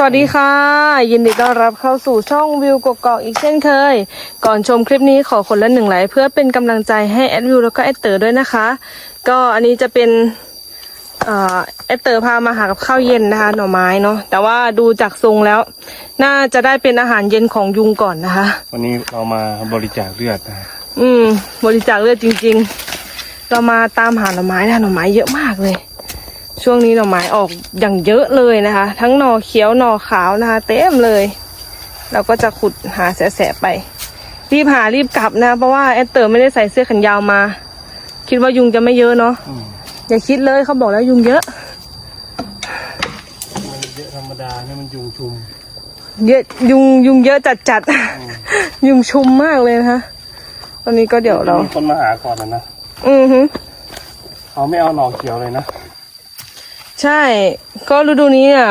สวัสดีค่ะ ยินดีต้อนรับเข้าสู่ช่องวิวกกอกอีกเช่นเคย ก่อนชมคลิปนี้ขอคนละหนึ่งไลค์เพื่อเป็นกำลังใจให้แอดวิวแล้วก็แอดเตอร์ด้วยนะคะ ก็อันนี้จะเป็นเอ่อแอดเตอร์พามาหากับข้าวเย็นนะคะ หน่อไม้เนาะแต่ว่าดูจากทรงแล้ว น่าจะได้เป็นอาหารเย็นของยุงก่อนนะคะ วันนี้เรามาบริจาคเลือดนะอืม บริจาคเลือดจริง ๆ เรามาตามหาหน่อไม้นะหน่อไม้เยอะมากเลย ช่วงนี้หน่อไม้ออกอย่างเยอะเลยนะคะ ทั้งหน่อเขียวหน่อขาวนะคะ เต็มเลย เราก็จะขุดหาแสะๆไป รีบหารีบกลับนะเพราะว่าแอดเตอร์ไม่ได้ใส่เสื้อแขนยาวมา คิดว่ายุงจะไม่เยอะเนาะอืมอย่าคิดเลยเขาบอกแล้วยุงเยอะมันเยอะธรรมดาเนี่ยมันยุงชุม เยอะยุงยุงเยอะจัดจัดๆยุงชุมมากเลยนะคะตอนนี้ก็เดี๋ยวเรามีคนมาหาก่อนนะนะอือฮึเขาไม่เอาหน่อเขียวเลยนะ ใช่ ก็ฤดูนี้เนี่ย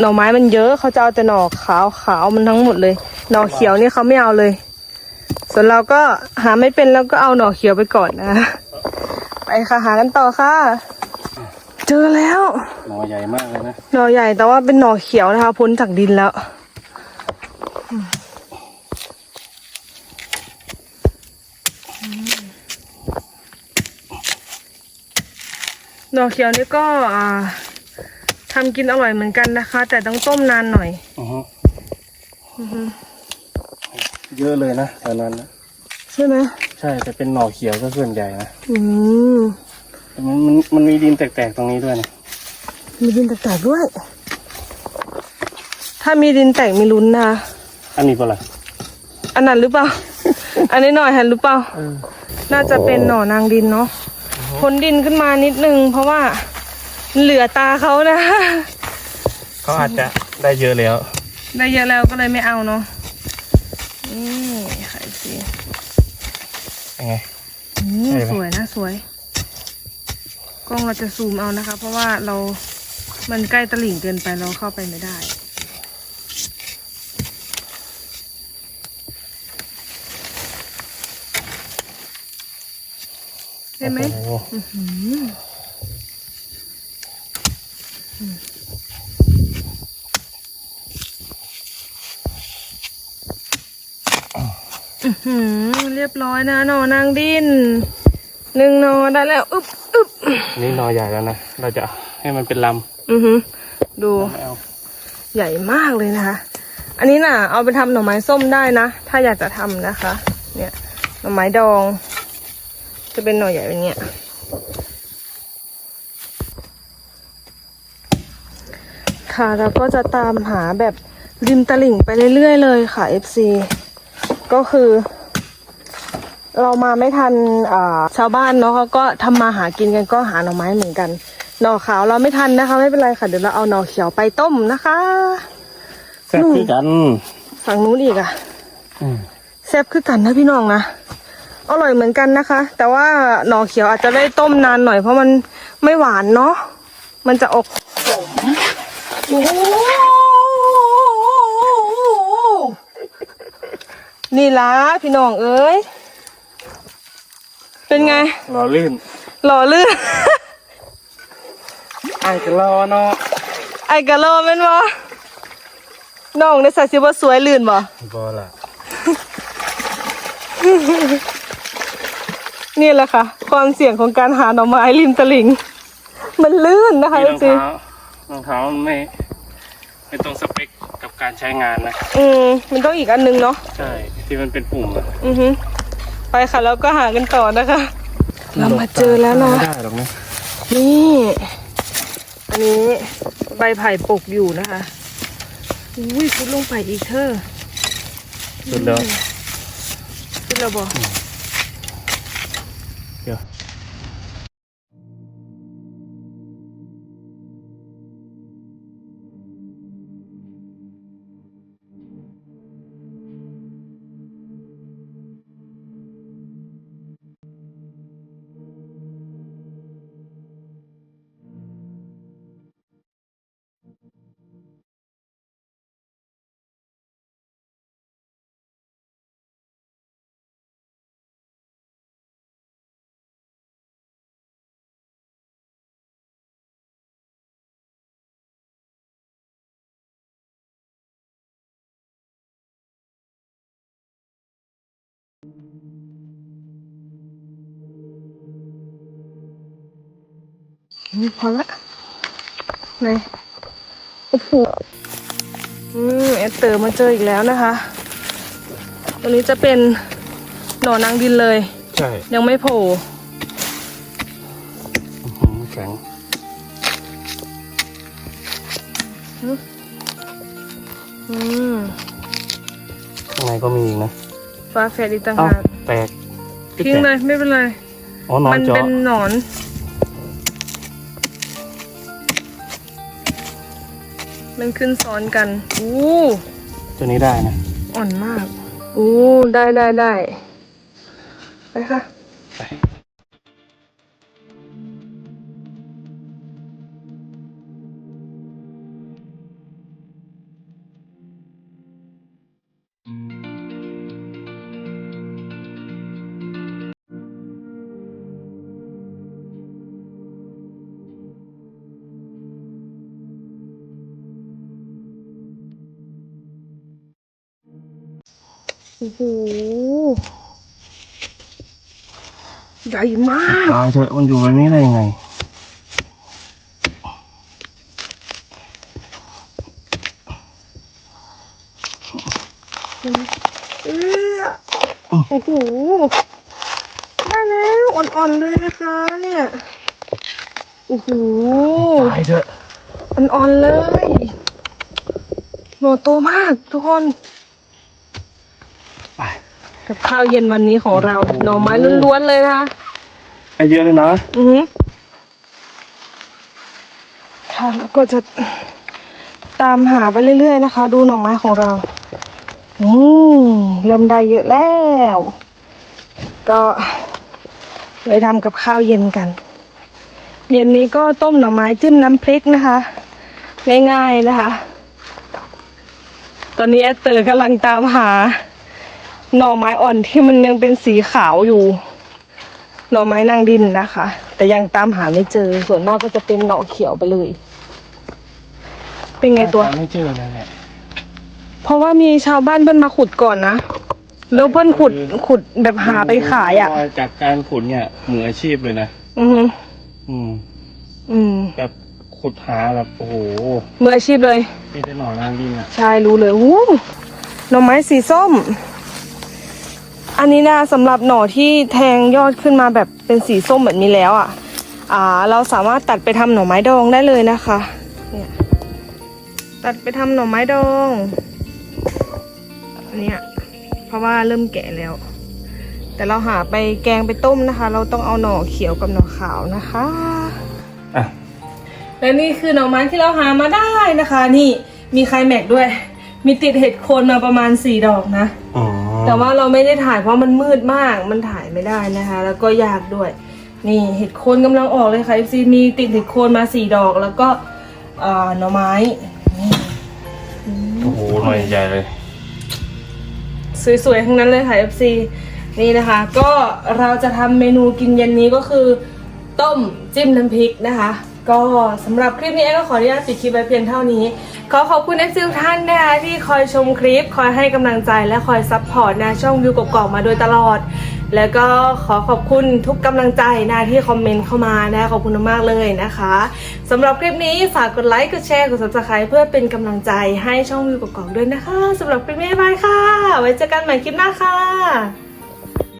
หน่อไม้มันเยอะเขาจะเอาแต่หน่อขาวขาวมันทั้งหมดเลย หน่อเขียวนี่เขาไม่เอาเลย ส่วนเราก็หาไม่เป็นแล้วก็เอาหน่อเขียวไปก่อนนะ ไปค่ะหากันต่อค่ะ เจอแล้ว หน่อใหญ่มากเลยนะ หน่อใหญ่แต่ว่าเป็นหน่อเขียวนะคะพ้นจากดินแล้ว หน่อเขียวนี่ก็อ่าทำกินอร่อยเหมือนกันนะคะ แต่ต้องต้มนานหน่อยอือฮึเยอะเลยนะตอนนั้นนะใช่ไหมใช่แต่เป็นหน่อเขียวก็ส่วนใหญ่นะอืมแต่มันมันมันมีดินแตกๆตรงนี้ด้วยนะมีดินแตกๆด้วย ถ้ามีดินแตกมีลุ้นนะคะอันนี้เปล่าล่ะอันนั้นหรือเปล่า อันนี้หน่อยหันหรือเปล่าเออน่าจะเป็นหน่อนางดินเนาะ พ้นดินขึ้นมานิดนึง เพราะว่าเหลือตาเขานะเขาอาจจะได้เยอะแล้ว ได้เยอะแล้วก็เลยไม่เอาเนาะนี่ไข่สียังไงอืมใช่ไหมสวยนะสวยกล้องเราจะซูมเอานะคะ เพราะว่าเรามันใกล้ตลิ่งเกินไปเราเข้าไปไม่ได้ เห็นไหมโอ้โหหืมเรียบร้อยนะหนอนางดินหนึ่งหนอได้แล้วอึ๊บอึ๊บนี่หน่อใหญ่แล้วนะ เราจะให้มันเป็นลอือหือดูำไม่เอาใหญ่มากเลยนะคะ อันนี้น่ะ เอาไปทำหน่อไม้ส้มได้นะ ถ้าอยากจะทำนะคะ เนี่ย หน่อไม้ดอง จะเป็นหน่อใหญ่เป็นเนี้ยค่ะเราก็จะตามหาแบบริมตลิ่งไปเรื่อย ๆ เลยค่ะ FC ก็คือ เรามาไม่ทันอ่าชาวบ้านเนาะเขาก็ทำมาหากินกันก็หาหน่อไม้เหมือนกัน หน่อขาวเราไม่ทันนะคะ ไม่เป็นไรค่ะ เดี๋ยวเราเอาหน่อเขียวไปต้มนะคะแซ่บคือกัน ฝั่งนู้นอีกอะอืมแซ่บคือกันนะพี่น้องนะ อร่อยเหมือนกันนะคะ แต่ว่าหน่อเขียวอาจจะได้ต้มนานหน่อยเพราะมันไม่หวานเนาะมันจะออกขมโอ้โหนี่ละพี่น้องเอ้ย เป็นไง หล่อลื่น หล่อลื่นอ่างจะรอเนาะไอ้กะโลแม่นบ่น้องได้ใส่สิว่าสวยลื่นบ่บอล่ะ นี่แหละค่ะ ความเสี่ยงของการหาหน่อไม้ริมตลิ่ง มันลื่นนะคะนี่รองจริงเท้ารองเท้ามันไม่ไม่ตรงสเปคกับการใช้งานนะ อืมมันต้องอีกอันนึงเนาะใช่ที่มันเป็นปุ่มอะอือฮึไปค่ะแล้วก็หากันต่อนะคะ เรามาเจอแล้วเนาะไม่ได้หรอกนะนี่ อันนี้ใบไผ่ปกอยู่นะคะอุ้ยพุดลงไปอีกเธอสุดแล้วที่เราบอก พอละไหนโอ้โหอืมแอดเตอร์มาเจออีกแล้วนะคะตัวนี้จะเป็นหน่อนางดินเลย ใช่ ยังไม่โผล่อื้อหือแข็งอืมข้างในก็มีอีกนะ ฟ้าแฝดอีกต่างเอ้าหากแตกทิ้งเลยไม่เป็นไร อ๋อนอนมันเจาะเป็นหนอน มันขึ้นซ้อนกัน อู้ ตัวนี้ได้นะ อ่อนมากอู้ได้ได้ได้ ไปค่ะ ไป อ้โหใหญ่มากตายเถอะมันอยู่แบบนี้ได้ยังไงเอื้อโอ้โหได้แล้วอ่อนๆเลยนะคะเนี่ยโอ้โหตายเถอะอ่อนๆเลยหน่อโตมากทุกคน ไปกับข้าวเย็นวันนี้ของเราหน่อไม้ล้วนๆเลยนะคะไอเยอะเลยนะอือหือค่ะแล้วก็จะตามหาไปเรื่อยๆนะคะ ดูหน่อไม้ของเรา อืมเริ่มได้เยอะแล้ว ก็เลยทำกับข้าวเย็นกัน เย็นนี้ก็ต้มหน่อไม้จิ้มน้ำพริกนะคะ ง่ายๆนะคะ ตอนนี้แอดเตอร์กำลังตามหา หน่อไม้อ่อนที่มันยังเป็นสีขาวอยู่ หน่อไม้นางดินนะคะ แต่ยังตามหาไม่เจอ ส่วนมากก็จะเป็นหน่อเขียวไปเลย เป็นไงตัวหาไม่เจอนั่นแหละเพราะว่ามีชาวบ้านเพิ่นมาขุดก่อนนะแล้วเพิ่นขุดขุดแบบหาไปขายอะ จากการขุดเนี่ยมืออาชีพเลยนะอือหืออืม อืมแบบขุดหาแบบโอ้โหมืออาชีพเลยมีแต่หน่อนางดินอะ ใช่รู้เลยวู้หน่อไม้สีส้ม อันนี้นะสำหรับหน่อที่แทงยอดขึ้นมาแบบเป็นสีส้มแบบนี้แล้วอะอ่า เราสามารถตัดไปทำหน่อไม้ดองได้เลยนะคะเนี่ยตัดไปทำหน่อไม้ดองอันเนี้ยเพราะว่าเริ่มแก่แล้ว แต่เราหาไปแกงไปต้มนะคะ เราต้องเอาหน่อเขียวกับหน่อขาวนะคะอะและนี่คือหน่อไม้ที่เราหามาได้นะคะ นี่มีไข่แม็กด้วย มีติดเห็ดโคนมาประมาณสี่ดอกนะอ๋อ แต่ว่าเราไม่ได้ถ่ายเพราะมันมืดมาก มันถ่ายไม่ได้นะคะ แล้วก็ยากด้วย นี่เห็ดโคนกำลังออกเลยค่ะ FC มีติดเห็ดโคนมาสี่ดอก แล้วก็เอ่อหน่อไม้นี่โอ้โหหน่อยใหญ่เลย สวยๆ ทั้งนั้นเลยค่ะ FC นี่นะคะ ก็เราจะทำเมนูกินเย็นนี้ก็คือ ต้มจิ้มน้ำพริกนะคะ ก็สำหรับคลิปนี้แอนก็ขออนุญาตปิดคลิปไว้เพียงเท่านี้ ขอขอบคุณ FC ทุกท่านนะคะที่คอยชมคลิป คอยให้กำลังใจและคอยซัพพอร์ตนะช่องวิวกกอกมาโดยตลอด แล้วก็ขอขอบคุณทุกกำลังใจนะที่คอมเมนต์เข้ามานะขอบคุณมากเลยนะคะสำหรับคลิปนี้ฝากกดไลค์กดแชร์กด subscribe เพื่อเป็นกำลังใจให้ช่องวิวกกอกด้วยนะคะสำหรับคลิปนี้บายค่ะ ไว้เจอกันใหม่คลิปหน้าค่ะ